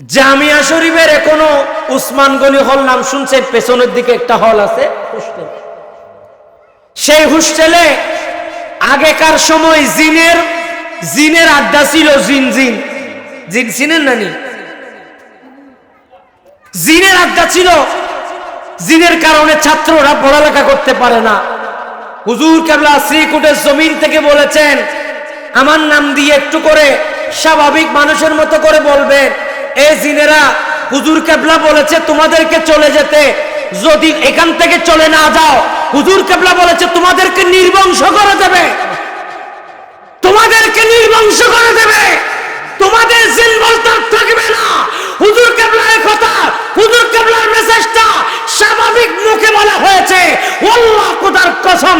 জামিয়া শরীফের এখনও উসমান গনি হল নাম শুনছেন পেছনের দিকে একটা হল আছে, হোস্টেল। সেই হোস্টেলে আগেকার সময় জিনের জিনের আড্ডা ছিল জিন জিন। জিন চিনেন নানি? জিনের আড্ডা ছিল, জিনের কারণে ছাত্ররা পড়ালেখা করতে পারে না। হুজুর কেবলা শ্রীকুটের জমিন থেকে বলেছেন, আমার নাম দিয়ে একটু করে স্বাভাবিক মানুষের মতো করে বলবেন। এই জিনেরা, হুজুর কেবলা বলেছে তোমাদেরকে চলে যেতে। যদি এখান থেকে চলে না যাও, হুজুর কেবলা বলেছে তোমাদেরকে নির্বংশ করে দেবে। তোমাদেরকে নির্বংশ করে দেবে। তোমাদের জিন বলতে আর থাকবে না হুজুর কেবলার কথা হুজুর কেবলার মেসেজটা স্বাভাবিক মুখে বলা হয়েছে আল্লাহ খোদার কসম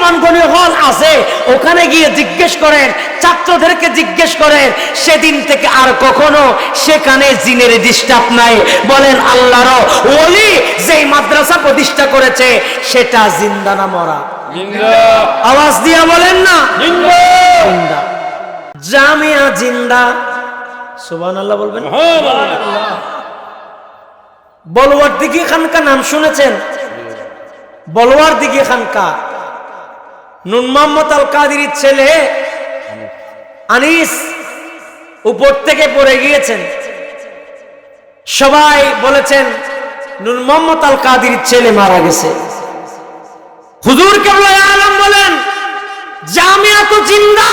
উসমান গনি হল আছে ওখানে গিয়ে জিজ্ঞেস করেন ছাত্রদেরকে জিজ্ঞেস করেন সেদিন থেকে আর কখনো সেখানে জিনের ডিস্টার্ব নাই। বলেন আল্লাহর ওলি যেই মাদ্রাসা প্রতিষ্ঠা করেছে সেটা জিন্দানা মরা? আওয়াজ দিয়া বলেন না। জিন্দা। জামিয়া জিন্দা। সুবান আল্লাহ বলবেন? বলওয়ার দিঘি খানকা নাম শুনেছেন? বলওয়ার দিঘি খানকা। নুন মোহাম্মদ আল কাদির ছেলে আনিস উপর থেকে পড়ে গিয়েছেন। সবাই বলেছেন, নুন মোহাম্মদ আল কাদির ছেলে মারা গেছে। হুজুর কেবল আলম বলেন জামিয়া তো জিন্দা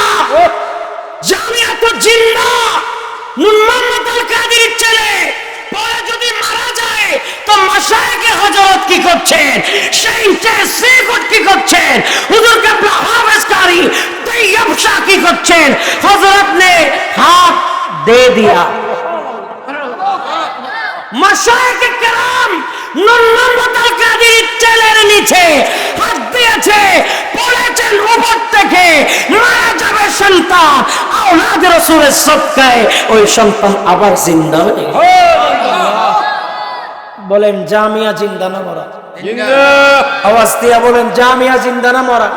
জামিয়া তো জিন্দা, নুন মোহাম্মদ আল কাদির ছেলে, পরে যদি তো মাসায়কে হজরত কি করছেন? সেই শেখুট কি করছেন? হুজুর কাবলা হাফেজকারী তৈয়ব শাহ কি করছেন? হজরত নে হাত দে দিয়া। মাসায়কে কেরাম নুন্নমতাল কাদির চেলের নিচে হাত দিয়েছে পড়েছেন উপর থেকে মারা যাবে সন্তান। আওলাদ রসুলের সৎকায় ওই সন্তান আবার জিন্দা হয়ে বলেন জামিয়া জিন্দা না মরা। আওয়াজ দিয়া বলেন জামিয়া জিন্দা না মরা।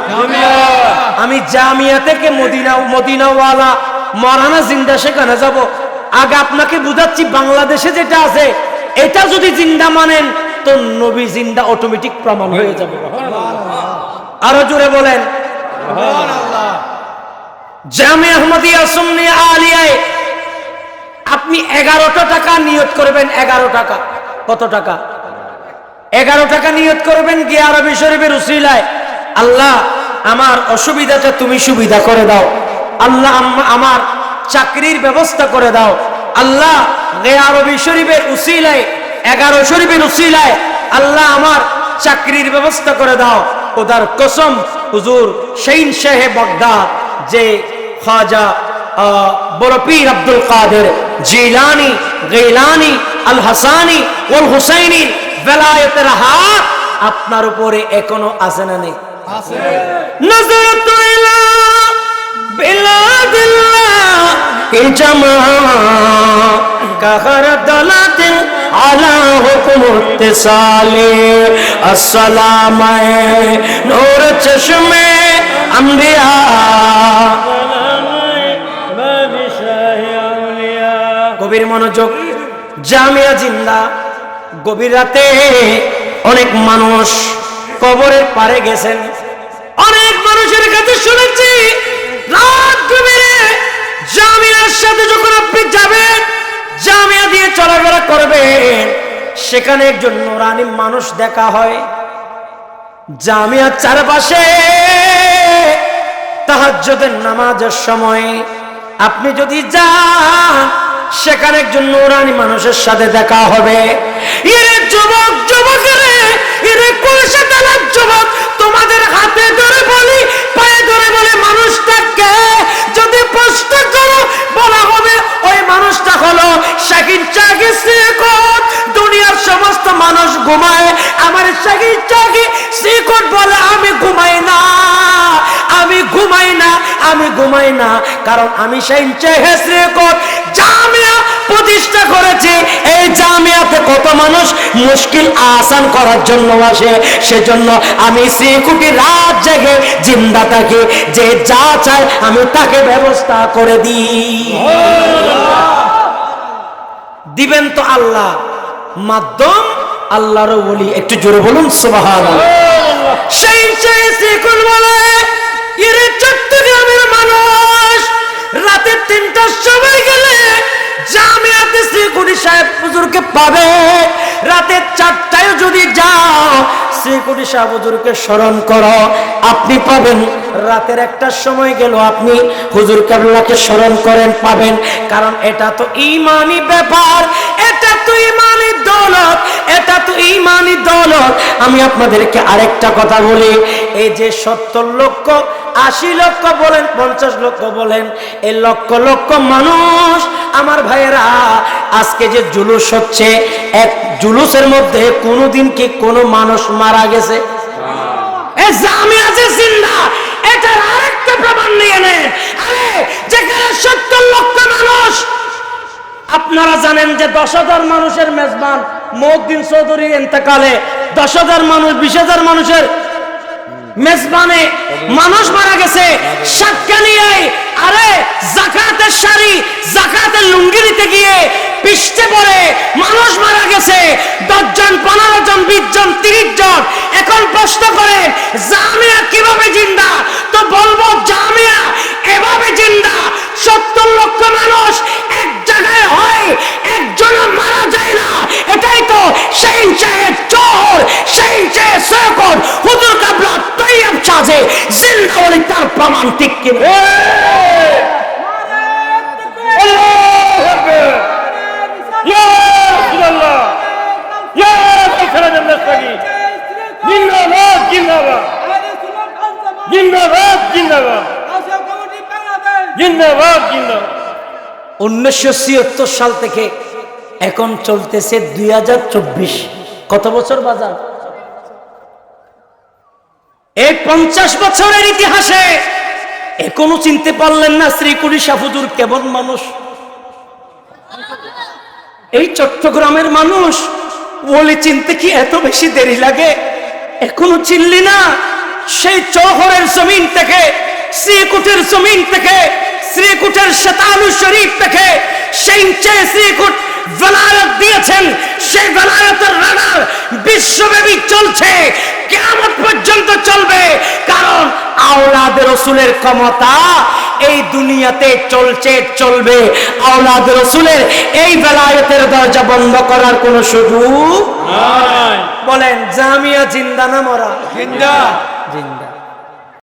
আমি জামিয়া থেকে মদিনা মদিনাওয়ালা মরানা জিন্দা সেখানে যাব। আগে আপনাকে বুঝাচ্ছি বাংলাদেশে যেটা আছে এটা যদি জিন্দা মানেন তো নবী জিন্দা অটোমেটিক প্রমাণ হয়ে যাবে। আরও জোরে বলেন। জামে আহমদিয়া সুন্নিয়া আলিয়ায় আপনি এগারোটা টাকা নিয়ত করবেন এগারো টাকা। কত টাকা? এগারো টাকা নিয়ত করবেন গিয়ে আরবি শরীফের উসিলায়? আল্লাহ, আমার অসুবিধাটা তুমি সুবিধা করে দাও। আল্লাহ আমার চাকরির ব্যবস্থা করে দাও। আল্লাহ আরবি শরীফের উসিলায়, এগারো শরীফের উসিলায় আল্লাহ আমার চাকরির ব্যবস্থা করে দাও। ওদার কসম, হুজুর সেইন শাহে বগদাদ, যে খাজা বড় পীর আব্দুল কাদের জিলানি গেলানি আল হাসানি ওল হুসাইনি বেলায়তের হাত আপনার উপরে এখনও আছে না নেই। আসসালাম নোর চশমে আমরিয়া গভীর মনোযোগ। জামিয়া জিন্দা। গভীর রাতে অনেক মানুষ কবরের পারে গেছেন। অনেক মানুষের কাছে শুনেছি, রাত গভীরে জামিয়ার সাথে যখন আপনি যাবেন, জামিয়া দিয়ে চলাফেরা করবেন, সেখানে একজন নোরানি মানুষ দেখা হয়। জামিয়ার চারপাশে তাহাজ্জুদের নামাজের সময় আপনি যদি যান সেখানে একজন নোরানি মানুষের সাথে দেখা হবে। এরে যুবক, যুবকেরে, এরে কলসে যুবক, তোমাদের হাতে ধরে বলি, পায়ে ধরে বলে, মানুষটাকে যদি প্রশ্ন করো, বলা হবে, ওই মানুষটা হলো শাকির চাকি শ্রীকট। দুনিয়ার সমস্ত মানুষ ঘুমায়। আমার শাকির চাকি শ্রীকট বলে আমি ঘুমাই না। আমি ঘুমাই না, আমি ঘুমাই না। কারণ আমি সেই জামিয়া প্রতিষ্ঠা করেছি। এই জামিয়াতে কত মানুষ মুশকিল আসান করার জন্য আসে। সেজন্য আমি সে কোটি রাত জেগে জিন্দা থাকি। যে যা চায় আমি তাকে ব্যবস্থা করে দিই। দিবেন তো আল্লাহ। মাধ্যম আল্লাহরও বলি একটু জোরে বলুন সুবাহান সেই সেই শিকুল বলে চট্টগ্রামের মানুষ। রাতে তিনটার সময় গেলে জামিয়াতে শ্রীকুটি সাহেব হুজুরকে পাবে। রাতে চারটায় যদি যাও, শ্রীকুটি সাহেব হুজুরকে স্মরণ করো, আপনি পাবেন। রাতের একটার সময় গেল, আপনি হুজুর কাবলাকে স্মরণ করেন, পাবেন। কারণ এটা তো ইমানি ব্যাপার, এটা তো ইমানি দৌলত, এটা তো ইমানি দৌলত। আমি আপনাদেরকে আরেকটা কথা বলি, এই যে সত্তর লক্ষ আশি লক্ষ বলেন, পঞ্চাশ লক্ষ বলেন, এই লক্ষ লক্ষ মানুষ, আমার ভাইয়েরা, আজকে যে জুলুস হচ্ছে, এক জুলুসের মধ্যে কোনোদিন কি কোনো মানুষ মারা গেছে? জিন্দা নিয়ে আরে সত্তর লক্ষ মানুষ, আপনারা জানেন যে দশ হাজার মানুষের মেজবান মহদ্দিন চৌধুরী এতেকালে দশ হাজার মানুষ, বিশ হাজার মানুষের মেজবানে মানুষ মারা গেছে। সাতকানিয়ে আরে জাকাতের শাড়ি, জাকাতের লুঙ্গি দিতে গিয়ে পিষ্টে পড়ে মানুষ মারা গেছে। দশজন পনেরো জন বিশ জন তিরিশ জন এখন প্রশ্ন করেন, জামিয়া কীভাবে জিন্দা? তো বলব, জামিয়া এভাবে জিন্দা। সত্তর লক্ষ মানুষ প্রমাণ ঠিক কিনা উনিশশো ছিয়াত্তর সাল থেকে এখন চলতেছে দুই হাজার চব্বিশ। কত বছর বাজার? এই পঞ্চাশ বছরের ইতিহাসে এখনও চিনতে পারলেন না শ্রীকুড়ি সাফুজুর কেমন মানুষ? এই চট্টগ্রামের মানুষ বলে চিনতে কি এত বেশি দেরি লাগে? এখনও চিনলি না? সেই চৌহরের জমিন থেকে, শ্রীকুটের জমিন থেকে, শ্রীকুটের শতানু শরীফ থেকে, সেই শ্রীকুট বেলায়ত দিয়েছেন সেই বেলায়তের রানার বিশ্বব্যাপী চলছে। কেমন পর্যন্ত চলবে কারণ আওলাদ রসুলের ক্ষমতা এই দুনিয়াতে চলছে চলবে। আওলাদ রসুলের এই বেলায়তের দরজা বন্ধ করার কোনো সুযোগ বলেন জামিয়া জিন্দা না মরা? জিন্দা।